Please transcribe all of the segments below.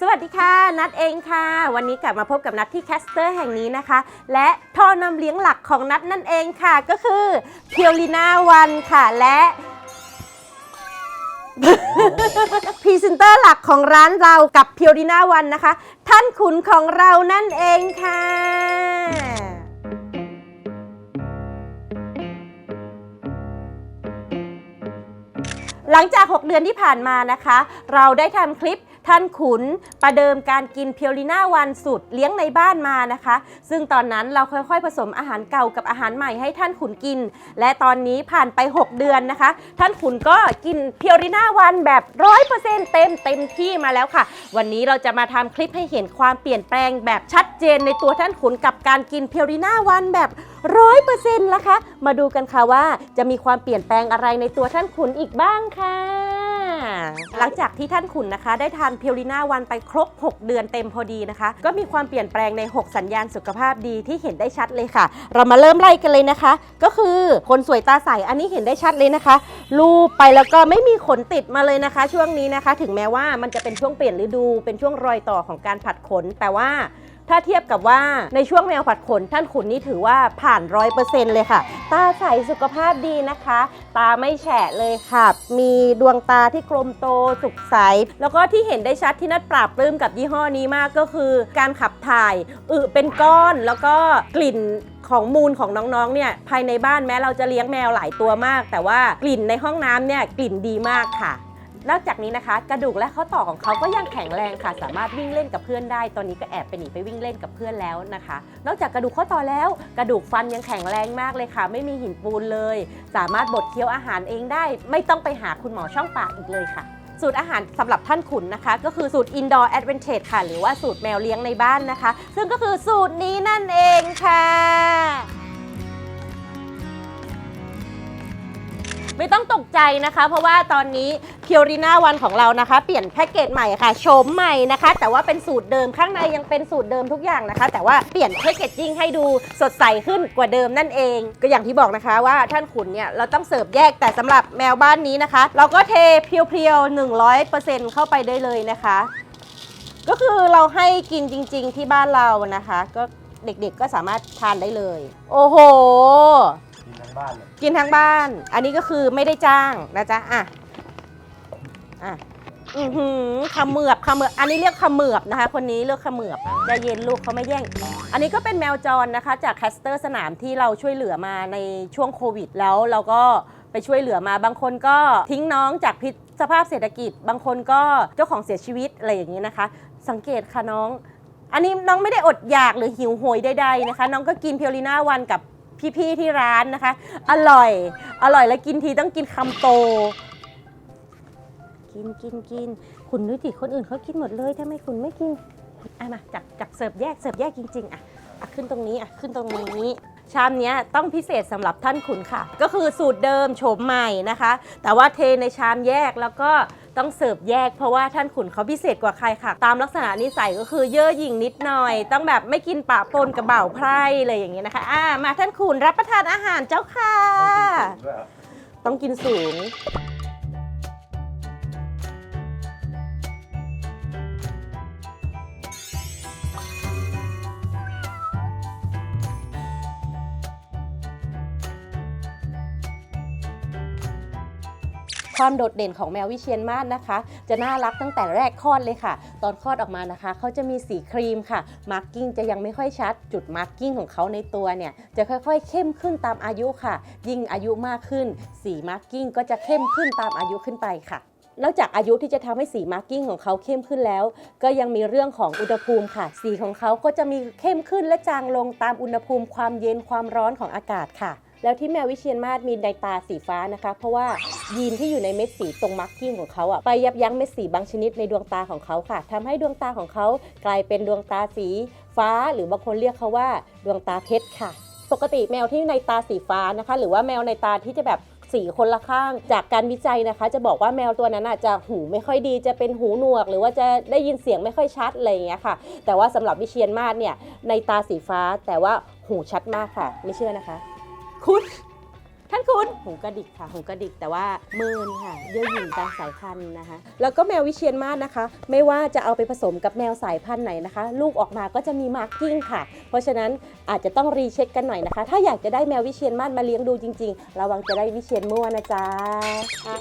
สวัสดีค่ะ นัดเองค่ะ วันนี้กลับมาพบกับนัดที่แคสเตอร์แห่งนี้นะคะ และท่อนำเลี้ยงหลักของนัดนั่นเองค่ะก็คือเพียวลิน่าวันค่ะและพรีเซนเตอร์หลักของร้านเรากับเพียวลิน่าวันนะคะ ท่านขุนของเรานั่นเองค่ะ หลังจาก 6 เดือนที่ผ่านมานะคะ เราได้ทำคลิปท่านขุนประเดิมการกินเพียวลิน่าวันสูตรเลี้ยงในบ้านมานะคะ ซึ่งตอนนั้นเราค่อยๆ ผสมอาหารเก่ากับอาหารใหม่ให้ท่านขุนกิน และตอนนี้ผ่านไป 6 เดือนนะคะ ท่านขุนก็กินเพียวลิน่าวันแบบ 100%เต็มเต็มที่มาแล้วค่ะ วันนี้เราจะมาทำคลิปให้เห็นความเปลี่ยนแปลงแบบชัดเจนในตัวท่านขุนกับการกินเพียวลิน่าวันแบบ ร้อยเปอร์เซ็นต์นะคะ มาดูกันค่ะว่าจะมีความเปลี่ยนแปลงอะไรในตัวท่านขุนอีกบ้างค่ะ หลังจากที่ท่านขุนนะคะ ได้ทานเพียวลิน่าวันไปครบ 6 เดือนเต็มพอดีนะคะ ก็มีความเปลี่ยนแปลงใน 6 สัญญาณสุขภาพดีที่เห็นได้ชัดเลยค่ะ เรามาเริ่มไล่กันเลยนะคะ ก็คือคนสวยตาใสอันนี้เห็นได้ชัดเลยนะคะ รูปไปแล้วก็ไม่มีขนติดมาเลยนะคะ ช่วงนี้นะคะ ถึงแม้ว่ามันจะเป็นช่วงเปลี่ยนฤดู เป็นช่วงรอยต่อของการผัดขนแต่ว่า ถ้าเทียบกับว่าในช่วงแมวผัดขนท่านขุนนี่ถือว่าผ่านร้อยเปอร์เซ็นต์เลยค่ะ ตาใสสุขภาพดีนะคะ ตาไม่แฉะเลยค่ะ มีดวงตาที่กลมโตสุขใส แล้วก็ที่เห็นได้ชัดที่นัดปราบปลื้มกับยี่ห้อนี้มากก็คือ การขับถ่ายอึเป็นก้อนแล้วก็กลิ่นของมูลของน้องๆ เนี่ยภายในบ้านแม้เราจะเลี้ยงแมวหลายตัวมาก แต่ว่ากลิ่นในห้องน้ำเนี่ยกลิ่นดีมากค่ะ นอกจากนี้นะคะ กระดูกและข้อต่อของเขาก็ยังแข็งแรงค่ะ สามารถวิ่งเล่นกับเพื่อนได้ ตอนนี้ก็แอบไปหนีไปวิ่งเล่นกับเพื่อนแล้วนะคะ นอกจากกระดูกข้อต่อแล้ว กระดูกฟันยังแข็งแรงมากเลยค่ะ ไม่มีหินปูนเลย สามารถบดเคี้ยวอาหารเองได้ ไม่ต้องไปหาคุณหมอช่องปากอีกเลยค่ะสูตรอาหารสำหรับท่านขุนนะคะ ก็คือสูตร Indoor Advantage ค่ะ หรือว่าสูตรแมวเลี้ยงในบ้านนะคะ ซึ่งก็คือสูตรนี้นั่นเองค่ะ ไม่ต้องตกใจนะคะ เพราะว่าตอนนี้เพียวรีนาวันของเรานะคะ เปลี่ยนแพ็กเกจใหม่ค่ะโฉมใหม่นะคะ แต่ว่าเป็นสูตรเดิมข้างในยังเป็นสูตรเดิมทุกอย่างนะคะ แต่ว่าเปลี่ยนแพ็กเกจจิ้งให้ดูสดใสขึ้นกว่าเดิมนั่นเอง ก็อย่างที่บอกนะคะว่าท่านขุนเนี่ยเราต้องเสิร์ฟแยกแต่สำหรับแมวบ้านนี้นะคะ เราก็เทเพียวๆ100%เข้าไปได้เลยนะคะ ก็คือเราให้กินจริง ๆ ที่บ้านเรานะคะ ก็เด็กๆก็สามารถทานได้เลย โอ้โห บ้านเลยกินทั้งบ้าน อันนี้ก็คือไม่ได้จ้างนะจ๊ะอะอะอือหือขมือบขมือบอันนี้เรียกขมือบนะคะ คนนี้เรียกขมือบใจเย็นลูกเขาไม่แย่ง อันนี้ก็เป็นแมวจรนะคะ จากแคสเตอร์สนามที่เราช่วยเหลือมาในช่วงโควิด แล้วเราก็ไปช่วยเหลือมาบางคนก็ทิ้งน้องจากพิษสภาพเศรษฐกิจ บางคนก็เจ้าของเสียชีวิตอะไรอย่างนี้นะคะ สังเกตค่ะน้อง อันนี้น้องไม่ได้อดอยากหรือหิวโหยใดๆนะคะ น้องก็กินเพียวลีน่าวันกับ พี่ๆที่ร้านนะคะ อร่อย อร่อยแล้วกินทีต้องกินคำโต กินกินกินคุณนุ้ยติคนอื่นเขากินหมดเลยทำไมคุณไม่กินอะมาจับจับเสิร์ฟแยกเสิร์ฟแยกจริงๆอะอะขึ้นตรงนี้อะขึ้นตรงนี้ชามเนี้ยต้องพิเศษสำหรับท่านขุนค่ะ ก็คือสูตรเดิมโฉมใหม่นะคะ แต่ว่าเทในชามแยกแล้วก็ ต้องเสิร์ฟแยกเพราะว่าท่านขุนเขาพิเศษกว่าใครค่ะ ตามลักษณะนิสัยก็คือเย่อหยิ่งนิดหน่อย ต้องแบบไม่กินปะปนกับเบ่าวไพร่อะไรอย่างเงี้ยนะคะอ่ามาท่านขุนรับประทานอาหารเจ้าค่ะด้วยเหรอต้องกินสูง ความโดดเด่นของแมววิเชียนมาศนะคะ จะน่ารักตั้งแต่แรกคลอดเลยค่ะ ตอนคลอดออกมานะคะเขาจะมีสีครีมค่ะมาร์กิ้งจะยังไม่ค่อยชัด จุดมาร์กิ้งของเขาในตัวเนี่ยจะค่อยๆ เข้มขึ้นตามอายุค่ะ ยิ่งอายุมากขึ้น สีมาร์กิ้งก็จะเข้มขึ้นตามอายุขึ้นไปค่ะนอกจากอายุที่จะทำให้สีมาร์กิ้งของเขาเข้มขึ้นแล้ว ก็ยังมีเรื่องของอุณหภูมิค่ะ สีของเขาก็จะมีเข้มขึ้นและจางลงตามอุณหภูมิความเย็นความร้อนของอากาศค่ะ แล้วที่แมววิเชียนมาศมีในตาสีฟ้านะคะ เพราะว่ายีนที่อยู่ในเม็ดสีตรงมาร์กิ้งของเขาอะไปยับยั้งเม็ดสีบางชนิดในดวงตาของเขาค่ะทำให้ดวงตาของเขากลายเป็นดวงตาสีฟ้า หรือบางคนเรียกเขาว่าดวงตาเพชรค่ะ ปกติแมวที่ในตาสีฟ้านะคะ หรือว่าแมวในตาที่จะแบบสีคนละข้างจากการวิจัยนะคะ จะบอกว่าแมวตัวนั้นอาจจะหูไม่ค่อยดีจะเป็นหูหนวก หรือว่าจะได้ยินเสียงไม่ค่อยชัดอะไรอย่างเงี้ยค่ะ แต่ว่าสำหรับวิเชียนมาศเนี่ยในตาสีฟ้าแต่ว่าหูชัดมากค่ะ ไม่เชื่อนะคะ คุณ ท่านคุณหูกระดิกค่ะหูกระดิกแต่ว่าเมินค่ะเยื่อหยิ่งตามสายพันธุ์นะคะ แล้วก็แมววิเชียนมาศนะคะ ไม่ว่าจะเอาไปผสมกับแมวสายพันธุ์ไหนนะคะ ลูกออกมาก็จะมีมาร์กิ้งค่ะ เพราะฉะนั้นอาจจะต้องรีเช็คกันหน่อยนะคะ ถ้าอยากจะได้แมววิเชียนมาศมาเลี้ยงดูจริงๆ ระวังจะได้วิเชียนมั่วนะจ๊ะ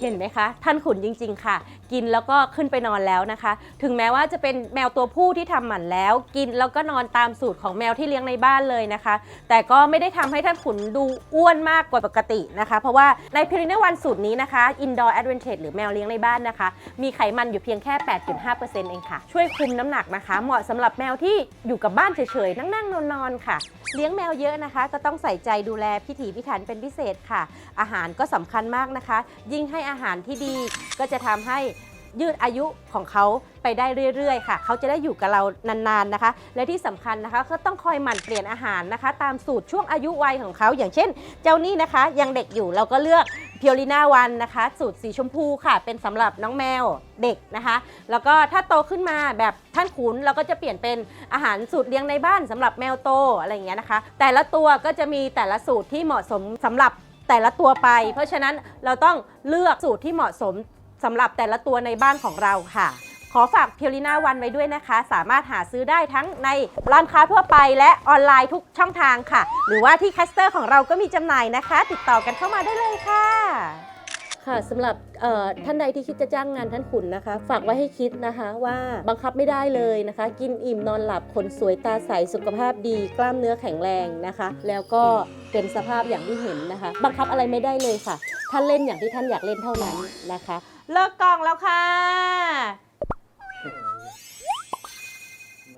เห็นไหมคะ ท่านขุนจริง ๆ ค่ะ กินแล้วก็ขึ้นไปนอนแล้วนะคะ ถึงแม้ว่าจะเป็นแมวตัวผู้ที่ทำหมันแล้ว กินแล้วก็นอนตามสูตรของแมวที่เลี้ยงในบ้านเลยนะคะ แต่ก็ไม่ได้ทำให้ท่านขุนดูอ้วนมากกว่าปกตินะคะ เพราะว่าในพิรินวันสูตรนี้นะคะ Indoor Advantage หรือแมวเลี้ยงในบ้านนะคะ มีไขมันอยู่เพียงแค่ 8.5%เองค่ะ ช่วยคุมน้ำหนักนะคะ เหมาะสำหรับแมวที่อยู่กับบ้านเฉยๆ นั่งๆ นอนๆ ค่ะ เลี้ยงแมวเยอะนะคะ ก็ต้องใส่ใจดูแลพิถีพิถันเป็นพิเศษค่ะ อาหารก็สำคัญมากนะคะ ยิ่งให้อาหารที่ดีก็จะทำให้ ยืดอายุของเขาไปได้เรื่อยๆ ค่ะ เขาจะได้อยู่กับเรานานๆนะคะ และที่สำคัญนะคะก็ต้องคอยหมั่นเปลี่ยนอาหารนะคะ ตามสูตรช่วงอายุวัยของเขา อย่างเช่น เจ้านี่นะคะยังเด็กอยู่เราก็เลือกเพียวลิน่าวันนะคะ สูตรสีชมพูค่ะ เป็นสำหรับน้องแมวเด็กนะคะ แล้วก็ถ้าโตขึ้นมาแบบท่านขุนเราก็จะเปลี่ยนเป็นอาหารสูตรเลี้ยงในบ้านสำหรับแมวโตอะไรอย่างเงี้ยนะคะ แต่ละตัวก็จะมีแต่ละสูตรที่เหมาะสมสำหรับแต่ละตัวไป เพราะฉะนั้นเราต้องเลือกสูตรที่เหมาะสม สำหรับแต่ละตัวในบ้านของเราค่ะ ขอฝากเพียวลิน่าวันไว้ด้วยนะคะ สามารถหาซื้อได้ทั้งในร้านค้าทั่วไปและออนไลน์ทุกช่องทางค่ะ หรือว่าที่แคสเตอร์ของเราก็มีจำหน่ายนะคะ ติดต่อกันเข้ามาได้เลยค่ะค่ะสำหรับท่านใดที่คิดจะจ้างงานท่านขุนนะคะ ฝากไว้ให้คิดนะคะว่าบังคับไม่ได้เลยนะคะ กินอิ่มนอนหลับขนสวยตาใสสุขภาพดี กล้ามเนื้อแข็งแรงนะคะ แล้วก็เป็นสภาพอย่างที่เห็นนะคะ บังคับอะไรไม่ได้เลยค่ะ ท่านเล่นอย่างที่ท่านอยากเล่นเท่านั้นนะคะ เลิกกองแล้วค่ะ